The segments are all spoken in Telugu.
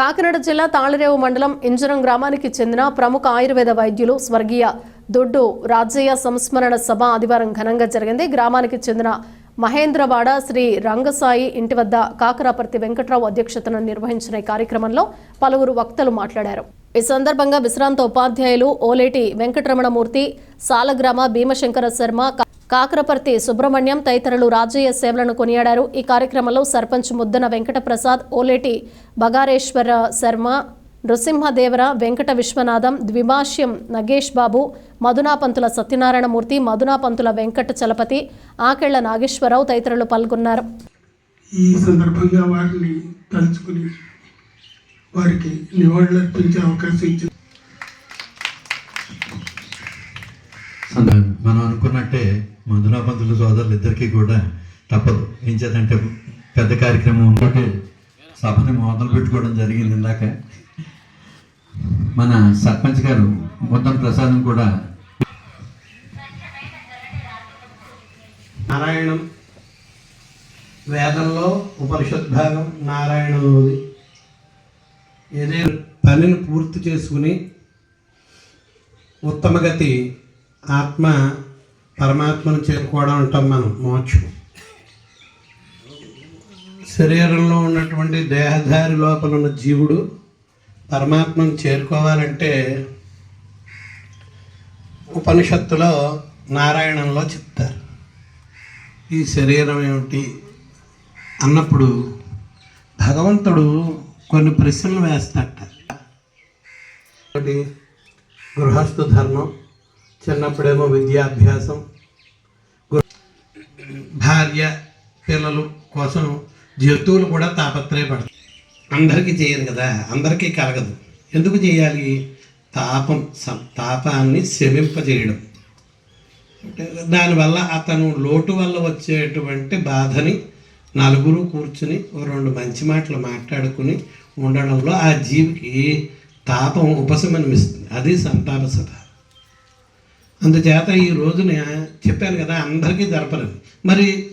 కాకినాడ జిల్లా తాళరేవు మండలం ఇంజరం గ్రామానికి చెందిన ప్రముఖ ఆయుర్వేద వైద్యులు స్వర్గీయ దొడ్డు రాజయ్య సంస్మరణ సభ ఆదివారం ఘనంగా జరిగింది. గ్రామానికి చెందిన మహేంద్రవాడ శ్రీ రంగసాయి ఇంటి వద్ద కాకరాపర్తి వెంకట్రావు అధ్యక్షతన నిర్వహించిన ఈ కార్యక్రమంలో పలువురు వక్తలు మాట్లాడారు. ఈ సందర్భంగా విశ్రాంత ఉపాధ్యాయులు ఓలేటి వెంకటరమణమూర్తి సాలగ్రామ భీమశంకర శర్మ కాకరపర్తి సుబ్రహ్మణ్యం తదితరులు రాజయ్య సేవలను కొనియాడారు. ఈ కార్యక్రమంలో సర్పంచ్ ముద్దన వెంకటప్రసాద్ ఓలేటి బగారేశ్వర శర్మ నృసింహదేవర వెంకట విశ్వనాథం ద్విభాష్యం నగేష్ బాబు మధునాపంతుల సత్యనారాయణమూర్తి మధునాపంతుల వెంకట చలపతి ఆకెళ్ళ నాగేశ్వరరావు తదితరులు పాల్గొన్నారు. ఈ సందర్భంగా వారిని తలుచుకుని వారికి నివాళులర్పించే అవకాశం ఇచ్చింది సంద- మనం అనుకున్నట్టే మందునా పంతులు సోదరులు ఇద్దరికీ కూడా తప్పదు. ఏం చేద్దంటే పెద్ద కార్యక్రమం ఒకటి సభని మొదలు పెట్టుకోవడం జరిగింది ఇందాక. మన సర్పంచ్ గారు మొత్తం ప్రసాదం కూడా నారాయణం వేదంలో ఉపనిషత్ భాగం నారాయణంలోది ఏదైనా పనిని పూర్తి చేసుకుని ఉత్తమగతి ఆత్మ పరమాత్మను చేరుకోవడం అంటాం మనం మోక్షం. శరీరంలో ఉన్నటువంటి దేహధారి లోపల ఉన్న జీవుడు పరమాత్మను చేరుకోవాలంటే ఉపనిషత్తులో నారాయణంలో చెప్తారు. ఈ శరీరం ఏమిటి అన్నప్పుడు భగవంతుడు కొన్ని ప్రశ్నలు వేస్తాట ఒకటి గృహస్థు ధర్మం. చిన్నప్పుడేమో విద్యాభ్యాసం భార్య పిల్లలు కోసం జంతువులు కూడా తాపత్రయపడతాయి. అందరికీ చేయరు కదా అందరికీ కలగదు. ఎందుకు చేయాలి? తాపం సం- తాపాన్ని శమింపజేయడం. దానివల్ల అతను లోటు వల్ల వచ్చేటువంటి బాధని నలుగురు కూర్చుని ఓ రెండు మంచి మాటలు మాట్లాడుకుని ఉండడంలో ఆ జీవికి తాపం ఉపశమనమిస్తుంది. అది సంతాప సభ అందుచేత ఈ రోజున చెప్పాను కదా అందరికీ జరపలేదు. మరి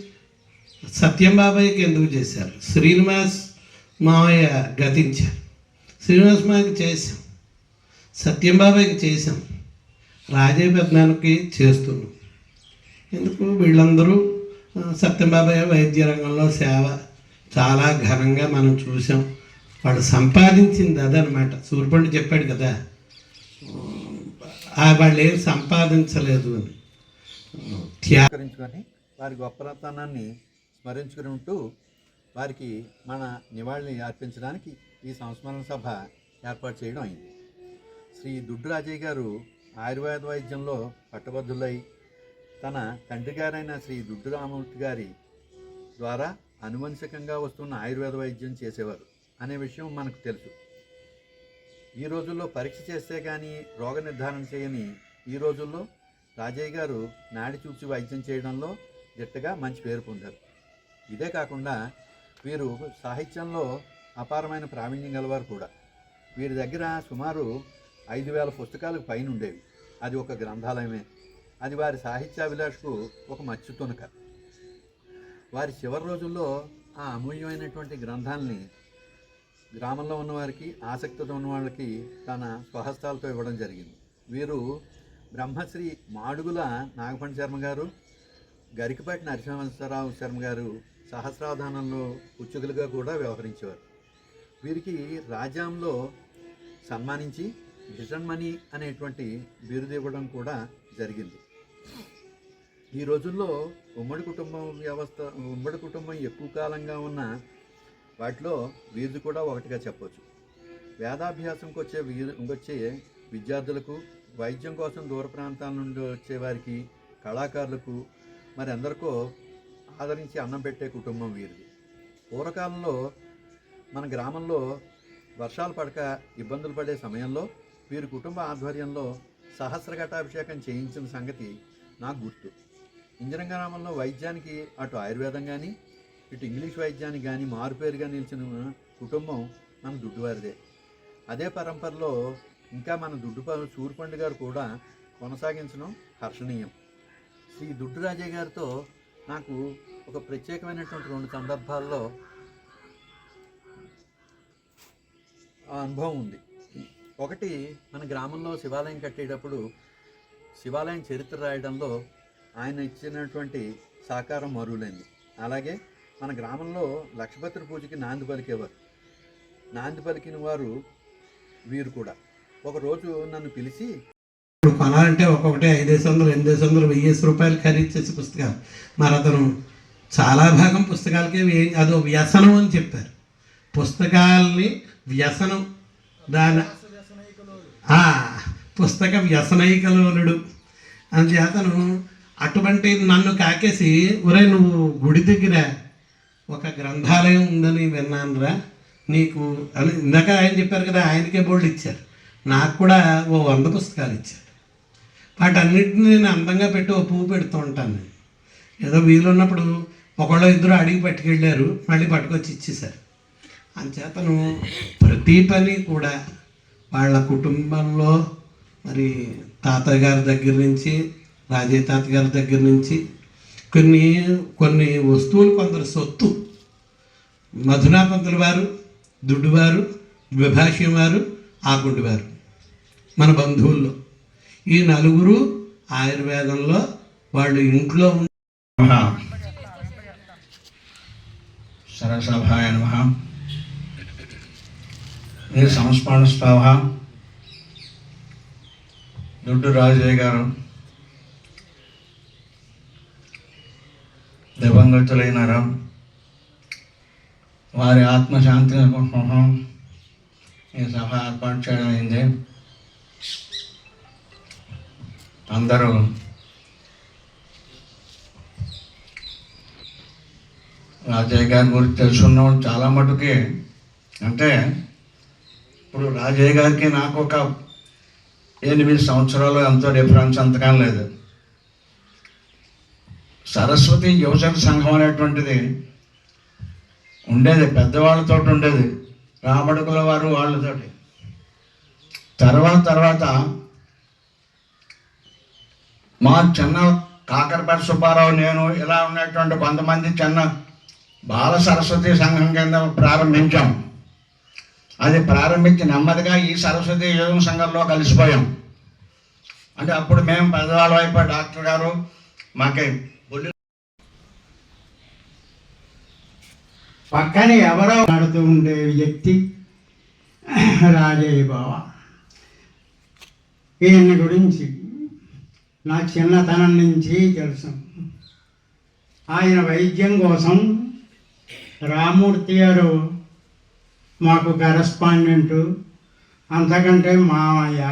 సత్యం బాబాయ్కి ఎందుకు చేశారు? శ్రీనివాస్ మావయ్య గతించారు. శ్రీనివాస్ మావయ్యకి చేశాం. సత్యం బాబాయ్కి చేశాం. రాజే పెద్దనానికి చేస్తున్నాం. ఎందుకు? వీళ్ళందరూ సత్యం సత్యంబాబాయ్ వైద్య రంగంలో సేవ చాలా ఘనంగా మనం చూసాం వాళ్ళు సంపాదించింది అదనమాట. సూర్పండి చెప్పాడు కదా వాళ్ళు ఏం సంపాదించలేదు అని. త్యాగరించుకొని వారి గొప్పతనాన్ని స్మరించుకుంటూ వారికి మన నివాళిని అర్పించడానికి ఈ సంస్మరణ సభ ఏర్పాటు చేయడం అయింది. శ్రీ దుడ్డు రాజయ్య గారు ఆయుర్వేద వైద్యంలో పట్టభద్రులై తన తండ్రి గారైన శ్రీ దుడ్డు రామమూర్తి గారి ద్వారా అనువంశికంగా వస్తున్న ఆయుర్వేద వైద్యం చేసేవారు అనే విషయం మనకు తెలుసు. ఈ రోజుల్లో పరీక్ష చేస్తే కానీ రోగ నిర్ధారణ చేయని ఈ రోజుల్లో రాజయ్య గారు నాడి చూచి వైద్యం చేయడంలో దిట్టగా మంచి పేరు పొందారు. ఇదే కాకుండా వీరు సాహిత్యంలో అపారమైన ప్రావీణ్యం గలవారు కూడా. వీరి దగ్గర సుమారు ఐదు వేల పుస్తకాలకు పైన ఉండేవి. అది ఒక గ్రంథాలయమే. అది వారి సాహిత్యాభిలాషకు ఒక మచ్చు తునక. వారి చివరి రోజుల్లో ఆ అమూల్యమైనటువంటి గ్రంథాలని గ్రామంలో ఉన్నవారికి ఆసక్తితో ఉన్న వాళ్ళకి తన స్వహస్తాలతో ఇవ్వడం జరిగింది. వీరు బ్రహ్మశ్రీ మాడుగుల నాగపండి శర్మ గారు గరికపాటి నరసింహరావు శర్మ గారు సహస్రావధానంలో ఉచ్చుకులుగా కూడా వ్యవహరించేవారు. వీరికి రాజ్యాంలో సన్మానించి భిషణ్మణి అనేటువంటి బిరుదు ఇవ్వడం కూడా జరిగింది. ఈ రోజుల్లో ఉమ్మడి కుటుంబం వ్యవస్థ ఉమ్మడి కుటుంబం ఎక్కువ కాలంగా ఉన్న వాటిలో వీధి కూడా ఒకటిగా చెప్పవచ్చు వేదాభ్యాసంకి వచ్చే వీరు వచ్చే విద్యార్థులకు వైద్యం కోసం దూర ప్రాంతాల నుండి వచ్చే వారికి కళాకారులకు మరి ఎందరికో ఆదరించి అన్నం పెట్టే కుటుంబం వీరిది. పూర్వకాలంలో మన గ్రామంలో వర్షాలు పడక ఇబ్బందులు పడే సమయంలో వీరి కుటుంబ ఆధ్వర్యంలో సహస్రఘటాభిషేకం చేయించిన సంగతి నాకు గుర్తు. ఇంజనీర్ గ్రామంలో వైద్యానికి అటు ఆయుర్వేదం కానీ ఇటు ఇంగ్లీష్ వైద్యానికి కానీ మారుపేరుగా నిలిచిన కుటుంబం మన దుడ్డువారిదే అదే పరంపరలో ఇంకా మన దుడ్డు సూర్పండు గారు కూడా కొనసాగించడం హర్షణీయం. శ్రీ దుడ్డు రాజే గారితో నాకు ఒక ప్రత్యేకమైనటువంటి రెండు సందర్భాల్లో అనుభవం ఉంది. ఒకటి మన గ్రామంలో శివాలయం కట్టేటప్పుడు శివాలయం చరిత్ర రాయడంలో ఆయన ఇచ్చినటువంటి సహకారం మరువులైంది అలాగే మన గ్రామంలో లక్షపత్రి పూజకి నాంది పలికేవారు. నాంది పలికిన వారు వీరు కూడా. ఒకరోజు నన్ను పిలిచి ఇప్పుడు కొనాలంటే ఒక్కొక్కటి ఐదేసి వందలు ఎనిమిది వందలు వెయ్యేసి రూపాయలు ఖరీదు చేసే పుస్తకాలు. మరి అతను చాలా భాగం పుస్తకాలకే అదో వ్యసనం అని చెప్పారు. పుస్తకాల్ని వ్యసనం దాని పుస్తక వ్యసనైకలోనుడు. అందుచేతను అటువంటి నన్ను కాకేసి ఒరే నువ్వు గుడి దగ్గర ఒక గ్రంథాలయం ఉందని విన్నానురా. నీకు అని ఇందాక ఆయన చెప్పారు కదా ఆయనకే బోర్డు ఇచ్చారు. నాకు కూడా ఓ వంద పుస్తకాలు ఇచ్చారు. వాటన్నిటిని నేను అందంగా పెట్టి ఓ పువ్వు పెడుతూ ఉంటాను నేను. ఏదో వీలున్నప్పుడు ఒకళ్ళు ఇద్దరు అడిగి పట్టుకెళ్ళారు మళ్ళీ పట్టుకొచ్చి ఇచ్చేశారు. అంచేతను ప్రతి పని కూడా వాళ్ళ కుటుంబంలో మరి తాతయ్య గారి దగ్గర నుంచి రాజయ్య తాత గారి దగ్గర నుంచి కొన్ని కొన్ని వస్తువులు కొందరు సొత్తు. మధునాపంతుల వారు దుడ్డువారు విభాష్యం వారు ఆకుంటి వారు మన బంధువుల్లో. ఈ నలుగురు ఆయుర్వేదంలో వాళ్ళు ఇంట్లో ఉన్న సరసభాయ నమ. ఇది సంస్మరణ స్థావ దుడ్డు రాజయ్య గారు దివంగతులైనారా వారి ఆత్మశాంతి కోసం ఈ సభ ఏర్పాటు చేయడం అయింది అందరూ రాజయ్య గారి గురించి తెలుసున్న వాళ్ళు చాలా మటుకి. అంటే ఇప్పుడు రాజయ్య గారికి నాకు ఒక ఎనిమిది సంవత్సరాలు ఎంతో డిఫరెన్స్ అంతకం లేదు. సరస్వతి యువజన సంఘం అనేటువంటిది ఉండేది పెద్దవాళ్ళతో ఉండేది రామడుగుల వారు వాళ్ళతోటి. తర్వాత తర్వాత మా చిన్న కాకరపేట సుబ్బారావు నేను ఇలా ఉన్నటువంటి కొంతమంది చిన్న బాల సరస్వతి సంఘం కింద ప్రారంభించాం. అది ప్రారంభించి నెమ్మదిగా ఈ సరస్వతి యోగం సంఘంలో కలిసిపోయాం. అంటే అప్పుడు మేము పెద్దవాళ్ళ వైపు డాక్టర్ గారు మాకే పక్కన ఎవరో ఆడుతూ ఉండే వ్యక్తి రాజయ్య బావ. ఈయన గురించి నా చిన్నతనం నుంచి తెలుసు. ఆయన వైద్యం కోసం రామూర్తి గారు మాకు కరస్పాండెంటు అంతకంటే మామయ్య.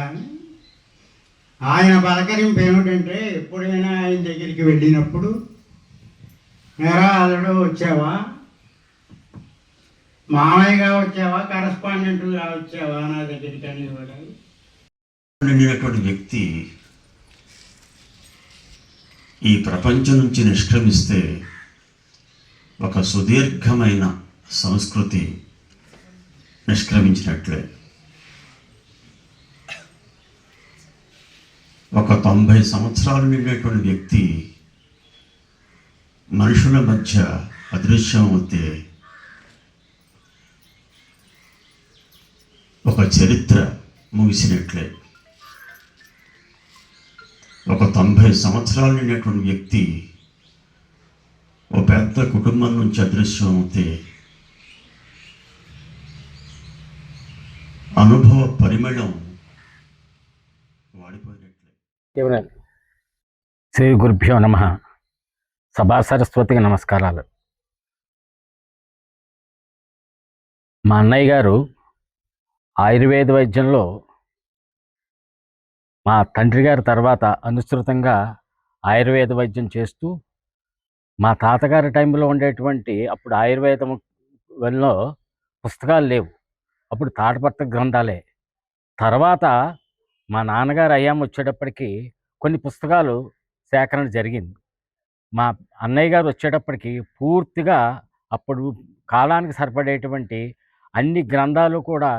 ఆయన పలకరింపు ఏమిటంటే ఎప్పుడైనా ఆయన దగ్గరికి వెళ్ళినప్పుడు నేరా అల్లుడు వచ్చావా? మామయ్యగా వచ్చావా? కరస్పాండెంట్గా వచ్చావా? నా దగ్గరికి అనేవాడు నిండినటువంటి వ్యక్తి ఈ ప్రపంచం నుంచి నిష్క్రమిస్తే ఒక సుదీర్ఘమైన సంస్కృతి నిష్క్రమించినట్లే. ఒక తొంభై సంవత్సరాలు నిండేటువంటి వ్యక్తి మనుషుల మధ్య అదృశ్యం అవుతే ఒక చరిత్ర ముగిసినట్లే. ఒక తొంభై సంవత్సరాలు నిండినటువంటి వ్యక్తి ఓ పెద్ద కుటుంబం నుంచి అదృశ్యం అవుతే అనుభవ పరిమళం వాడిపోయినట్లే. శ్రీ గురుభ్యో నమ. సభా సరస్వతికి నమస్కారాలు. మా అన్నయ్య గారు ఆయుర్వేద వైద్యంలో మా తండ్రి గారి తర్వాత అనుసృతంగా ఆయుర్వేద వైద్యం చేస్తూ మా తాతగారి టైంలో ఉండేటువంటి అప్పుడు ఆయుర్వేదం వల్ల పుస్తకాలు లేవు. అప్పుడు తాటపత్ర గ్రంథాలే. తర్వాత మా నాన్నగారు అయ్యాం వచ్చేటప్పటికి కొన్ని పుస్తకాలు సేకరణ జరిగింది. మా అన్నయ్య గారు వచ్చేటప్పటికి పూర్తిగా అప్పుడు కాలానికి సరిపడేటువంటి అన్ని గ్రంథాలు కూడా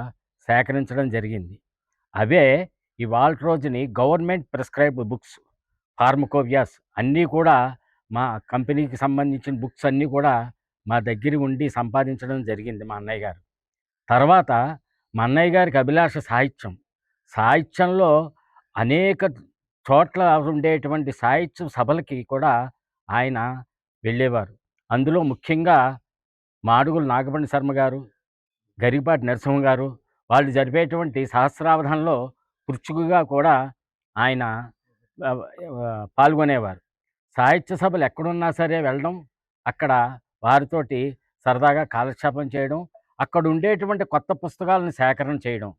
సేకరించడం జరిగింది. అవే ఇవాళ రోజుని గవర్నమెంట్ ప్రిస్క్రైబ్ బుక్స్ ఫార్మకోవియాస్ అన్నీ కూడా మా కంపెనీకి సంబంధించిన బుక్స్ అన్నీ కూడా మా దగ్గర ఉండి సంపాదించడం జరిగింది మా అన్నయ్య గారు. తర్వాత మా అన్నయ్య గారికి అభిలాష సాహిత్యం. సాహిత్యంలో అనేక చోట్ల ఉండేటువంటి సాహిత్య సభలకి కూడా ఆయన వెళ్ళేవారు. అందులో ముఖ్యంగా మాడుగుల నాగపండి శర్మ గారు గరిపాటి నరసింహ గారు వాళ్ళు జరిపేటువంటి సహస్రావధానంలో పృచ్చుకుగా కూడా ఆయన పాల్గొనేవారు. సాహిత్య సభలు ఎక్కడున్నా సరే వెళ్ళడం అక్కడ వారితోటి సరదాగా కాలక్షేపం చేయడం అక్కడ ఉండేటువంటి కొత్త పుస్తకాలను సేకరణ చేయడం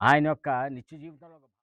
ఆయన యొక్క నిత్య జీవితంలో